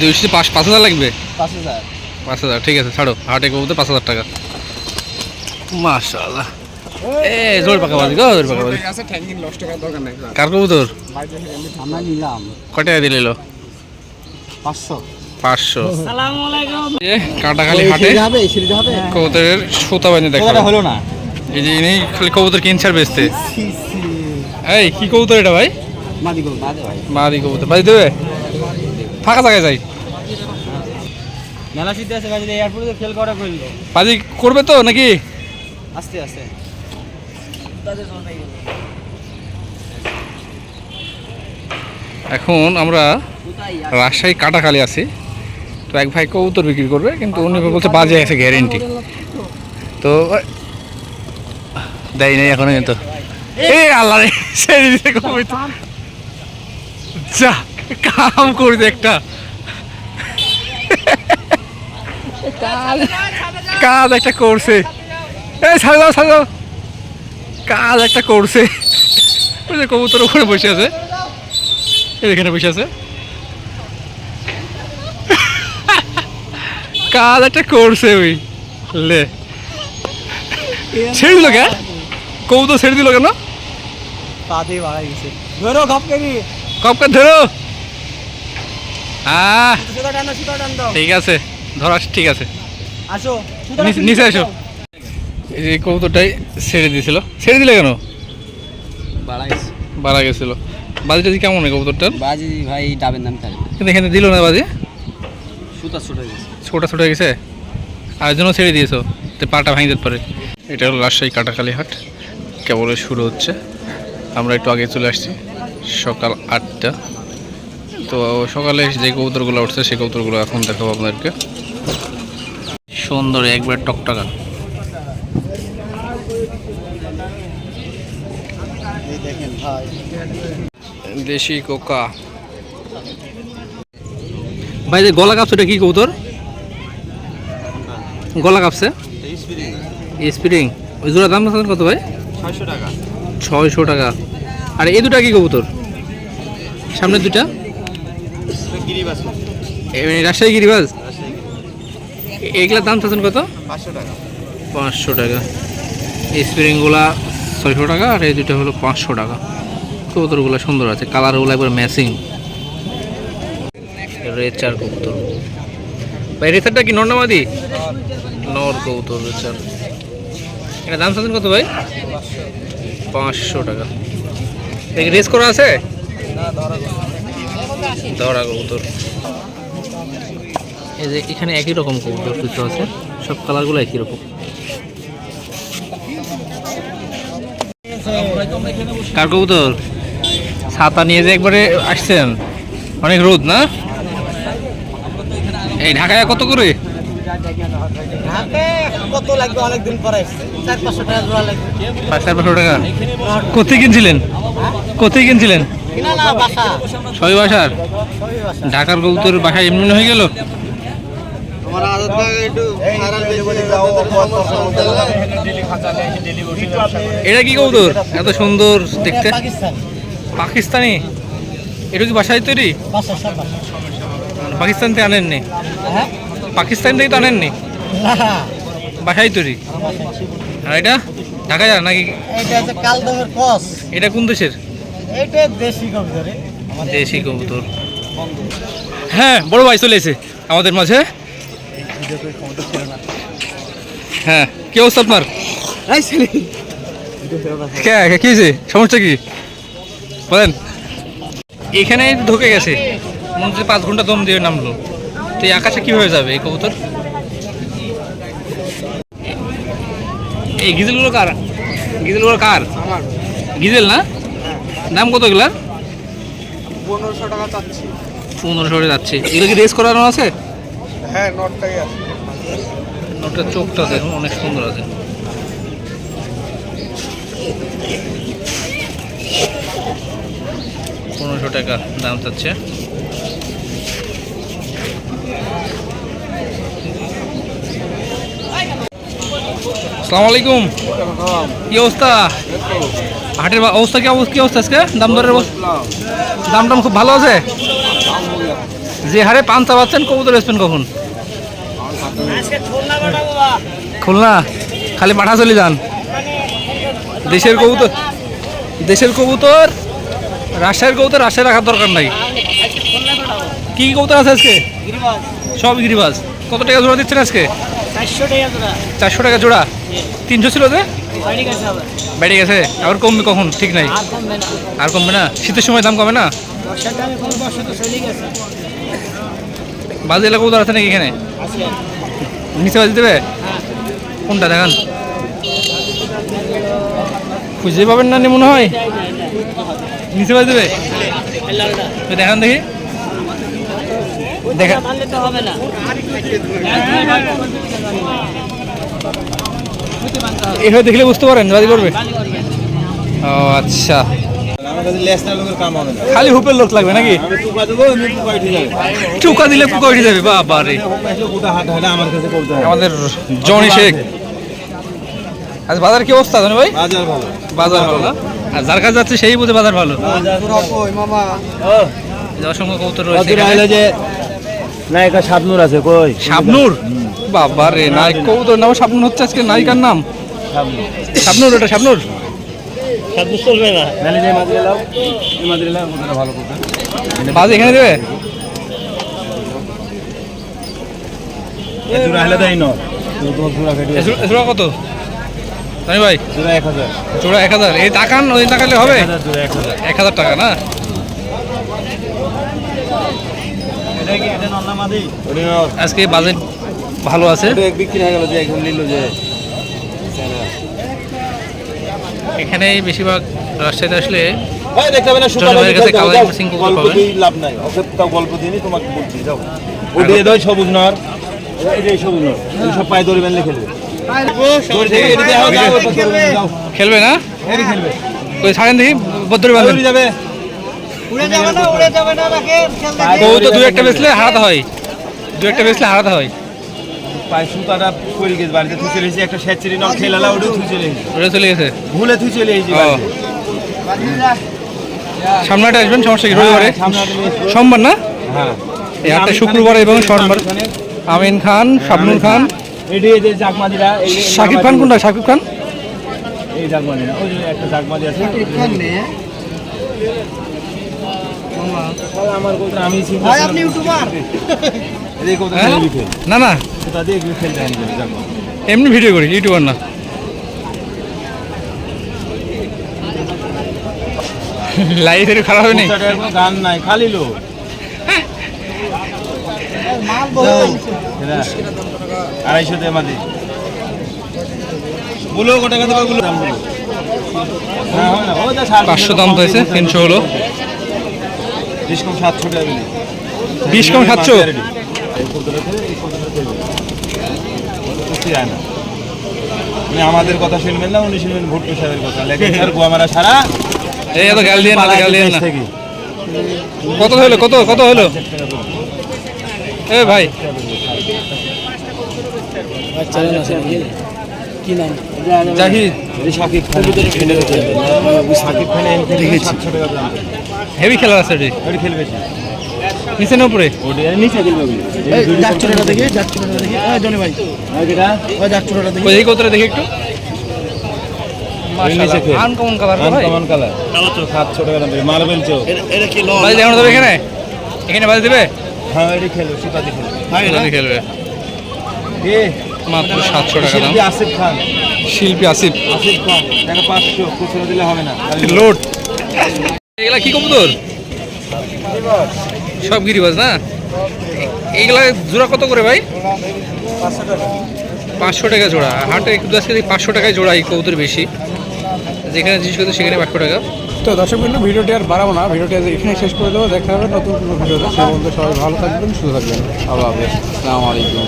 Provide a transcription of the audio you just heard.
দুইশো পাঁচ পাঁচ হাজার লাগবে? পাঁচ হাজার। পাঁচ হাজার ঠিক আছে ছাড়ো হাটে কবুতর পাঁচ হাজার টাকা। মাশাআল্লাহ। এ জোর পাকা বাজি গো জোর পাকা বাজি আছে ঠ্যাঙ্গিন নষ্ট করার দরকার নেই কার কবুতর? আমরা নিলাম। টাকা দিলে এ কাটাখালি হাটে হবে সিরিজ হবে কবুতরের সুতা বানিয়ে দেখা হলো না। এই যে ইনি খালি কবুতর কিনছে আর বেচতে। এই কি কবুতর এটা ভাই? মাদি গো মাদি ভাই। মাদি কবুতর। বাজি দেবে? ফাঁকা জায়গায় যাই। মেলা সিদ্ধি আছে ভাই এয়ারপোর্টে ফেল করা করল? বাজি করবে তো নাকি? আস্তে আস্তে। এখন আমরা রাজশাহী কাটাখালি আছি। তো এক ভাই কবুতর বিক্রি করবে কিন্তু উনি বলছে বাজে আছে গ্যারেন্টি তো। দেয় নাই এখন তো এ আল্লাহ রে যা। কাম করছে একটা। কাজ কাজ একটা করছে। এই ছাড়ে দাও ছাড়ে দাও। কাজ একটা করছে। ওই যে কবুতর ওখানে বসে আছে। এখানে বসে আছে। কাজ একটা করছে ওই। লে। ছেড়ে দিল কেন কবুতর ছেড়ে দিল কেন? পা দিয়ে বাড়াই গেছে। ধরো কপকা ধরো। আহ সুতো টানো সুতো টান দাও। ঠিক আছে ধরা ঠিক আছে। আসো নিচে- আসো। এই যে কবুতরটাই ছেড়ে দিয়েছিল। ছেড়ে দিলে কেন? মারা গেছিল। বাজিটা কেমন হয় কবুতরটার? বাজি ভাই ডাবের নাম থাকে কিন্তু এখানে দিল না বাজি? সুতা ছোট হয়ে গেছে। ছোটা ছোট হয়ে গেছে? আর জন্য ছেড়ে দিয়েছ? তো পাটা ভাঙে যেতে পারে। এটা হলো রাজশাহী কাটাখালী হাট। কেবল শুরু হচ্ছে। আমরা একটু আগে চলে আসছি। সকাল আটটা। তো সকালে যে কবুতরগুলো উঠছে সেই কবুতরগুলো এখন দেখাবো আপনাদেরকে। সুন্দর একবার টকটকা। দেশি কোকা। ভাই যে গলা কাপছে কি কবুতর? গলা কাপছে? স্প্রিং। ওই জোড়া দাম আছে কত ভাই? ছয়শো টাকা। ছয়শো টাকা। আর এই দুটা কি কবুতর? সামনের দুটা? গিরিবাস এ- রাজশাহী গিরিবাজ এইগুলার দাম চাচ্ছেন কত? পাঁচশো টাকা। পাঁচশো টাকা। স্প্রিংগুলা ছয়শো টাকা আর এই দুটো হলো পাঁচশো টাকা। কবুতরগুলো সুন্দর আছে কালারগুলো একবার ম্যাচিং রেচার কবুতর। ভাই রেচারটা কি নর্নামাদি নর কবুতর রেচার এটা দাম চাচ্ছেন কত ভাই? পাঁচশো টাকা। রেস করা আছে? ধরা কবুতর। এই যে এখানে একই রকম কবুতর কিছু আছে সব কালারগুলো একই রকম। কার কবুতর? ছাতা নিয়ে যে একবারে আসছেন অনেক রোদ না? এই ঢাকায় কত করে? হাতে কত লাগবে? অনেকদিন পরে চার পাঁচশো টাকা জোড়া লাগবে। চার পাঁচশো টাকা। কোথায় কিনছিলেন? কোথায় কিনছিলেন? ছয় বাসার? ঢাকার কবুতর বাসায় এমনি হয়ে গেল? এটা কি কবুতর? এত সুন্দর দেখতে। পাকিস্তানি। এটা কি বাসায় তৈরি? বাসা পাকিস্তান থেকে আনেননি? হ্যাঁ? পাকিস্তান থেকে তো আনেননি? বাসায় তৈরি? আর এটা? ঢাকা যায় নাকি? এটা কোন দেশের? এটা দেশি কবিতরে। দেশি কবুতর। হ্যাঁ বড় ভাই চলে এসে আমাদের মাঝে। হ্যাঁ কি অবস্থা আপনার? কে কে- সমস্যা কি? বলেন। এখানে ঢুকে গেছে। মনে হচ্ছে পাঁচ ঘণ্টা দম দিয়ে নামলো। তো এই আকাশে কি হয়ে যাবে এই কবুতর? এই গিজেলগুলো কার? গিজেলগুলো কার? গিজেল না? দাম কত এগুলার? পনেরোশো টাকা চাচ্ছি। পনেরোশো করে যাচ্ছে। এগুলো কি রেস করানো আছে? হ্যাঁ নটটাই আছে। ওটার চোখটা দেখুন অনেক সুন্দর আছে। পনেরোশো টাকা দাম চাচ্ছে। আসসালামু আলাইকুম। কি অবস্থা? হাটের অবস্থা কি অবস্থা কি অবস্থা আজকে? দাম দরের অবস্থা দাম টাম খুব ভালো আছে? যে হারে পান্তা পাচ্ছেন কবুতর বেচবেন কখন? খুলনা? খালি পাঠা চলে যান। দেশের কবুতর দেশের কবুতর রাজশাহীর কবুতর রাজশাহী রাখার দরকার নাই। কি কবুতর আছে আজকে? সব গিরিবাজ। কত টাকা জোড়া দিচ্ছেন আজকে? চারশো টাকা জোড়া। তিনশো ছিল যে? বাড়ি গেছে আবার। কমবে কখন? ঠিক নাই। আর কমবে না। শীতের সময় দাম কমে না? বাজে এলাকা কবুতর আছে নাকি এখানে? নিচে বাজি দেবে? হ্যাঁ। কোনটা দেখান? খুঁজে পাবেন না নি মনে হয়? নিচে বাজি দেবে? তো দেখান দেখি। দেখা হবে না। এভাবে দেখলে বুঝতে পারেন বাজি করবে। ও আচ্ছা। খালি হুপের লোক লাগবে নাকি? টুকা দিলে পোকা উঠে যাবে বাবা রে। গোটা হাট হলে আমার কাছে করতে হবে আমাদের জনি শেখ। আচ্ছা বাজার কি অবস্থা জানো ভাই? বাজার ভালো। বাজার ভালো না? আর যার কাছে যাচ্ছে সেই বুঝে বাজার ভালো। অসংখ্য কৌতর রয়েছে নায়িকা শাবনুর আছে কই? শাবনুর? বাবা রে নায়ক কবুতর নাম শাবনুর হচ্ছে আজকে নায়িকার নাম। শাবনুর শাবনুর এটা শাবনুর? চলবে না। নালে যে মাদ্রে লাও। এই মাদ্রে লাও ওটা ভালো কথা বাজ এখানে দেবে? জোড়া হলে ন। জোড়া এ এ জোড়া কত? জানি ভাই? জোড়া এক হাজার। জোড়া এক হাজার। এই তাকান ওই তাকালে হবে? এক হাজার টাকা না? ওটা। আজকে বাজেট ভালো আছে। বিক্রি হয়ে গেল যে এখন নিল যে এখানে বেশিরভাগ রাজশাহীতে আসলে গল্প দিয়ে লাভ নাই গল্প দিয়ে তোমাকে বলছি যাও। ও দিয়ে সবুজ নর এটাই সবুজ নর সব পায়ে দড়ি খেলবে না? খেলবে। ওই ছাড়েন দেখি বদ্রি যাবে। উড়ে যাবে না উড়ে যাবে না রাখে খেলতে কবুতর দু একটা বেচলে হারাতে হয়। দু একটা বেচলে হারাতে হয়। পায়ে সুতাটা পড়ে গেছে বাড়িতে থুই চলে এসেছি একটা স্যাচেরি নল খেলালা ওটা থুই চলে এসেছি। ওটা চলে গেছে? ভুলে থুই চলে এসেছি। সামনেটা আসবেন সমস্যা কি রবিবারে? হ্যাঁ। সোমবার না? হ্যাঁ। এই হাটটা শুক্রবার এবং সোমবার। আমিন খান শাবনুর খান। এই যে জাগমাদিরা শাকিব খান কোনটা? শাকিব খান? এই জাগমাদিরা ওই যে একটা জাগমাদি আছে। না না। হয় না জাগমাদি এমনি ভিডিও করি ইউটিউবার না। লাইভ একটু খারাপ নি কোনো গান নাই খালি লোক। এরা আড়াইশো মাদি। বলো বলো? হ্যাঁ, হয় না, পাঁচশো দাম তো হয়েছে তিনশো হলো। বিশ কম সাতশো টাকা বিশ কম সাতশো? উনি আমাদের কথা শুনবেন না উনি শুনবেন ভুট্টো সাহেবের কথা। লেখেন আর গোয়া মারা সারা এই এত গাল দিয়ে না গাল দিয়ে না। কত হলো কত কত হলো? এ ভাই। কি নাম? জাহিদ। খান খান হেভি খেলা আছে এটি? খেলবে নিচে না উপরে? নিচে খেলবে দেখি জনি ভাই। দেখি। কতটা দেখি একটু। আনকমন কালার কালার সাতশো টাকা দাম। মার্বেল চোখ। বাজি দেখানো যাবে এখানে? এখানে বাজি দেবে? হ্যাঁ এটি খেলবে। এ মাত্র সাতশো টাকা দাম। আসিফ খান। শিল্পী আসিফ। আসিফ খান টাকা পাঁচশো খুচরো দিলে হবে না। লোড। এগুলা কি কবুতর? সব গিরিবাজ না? এইগুলা জোড়া কত করে ভাই? পাঁচশো টাকা জোড়া। হাটে একটু আজকে পাঁচশো টাকায় জোড়া এই কবুতর বেশি। যেখানে জিনিস করতে সেখানে পাঁচশো টাকা। তো দর্শক বিন্দু ভিডিওটি আর বাড়াবো না। ভিডিওটি আজ এখানে শেষ করে দেবো। দেখা হবে নতুন কোনো ভিডিওতে। সে পর্যন্ত সবাই ভালো থাকবেন সুস্থ থাকবেন। আল্লাহ হাফেজ। আসসালামু আলাইকুম।